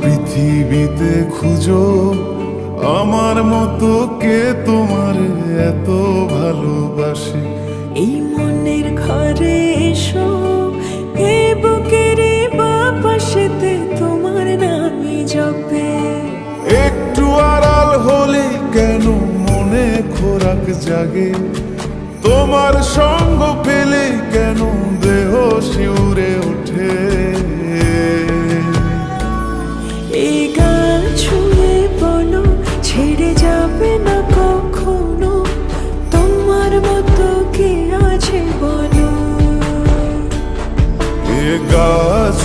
পৃথিবীতে খুঁজো। আমার মতো কে তোমার এত ভালোবাসে? এই মনের ঘরে এসো এ বুকের বাপাশেতে তোমার নামই জপে। একটু আড়াল হলে কেন মনে খোরাক জাগে? তোমার সঙ্গ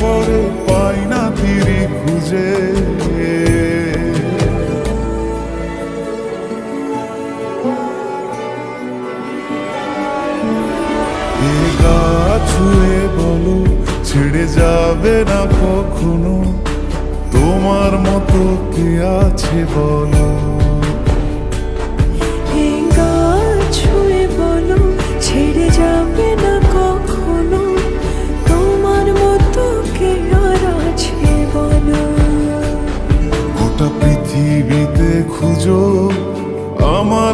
পরে পাই না তিরি খুঁজে। গা ছুঁয়ে বলো, ছেড়ে যাবে না কখনো? তোমার মতো কে আছে বলো?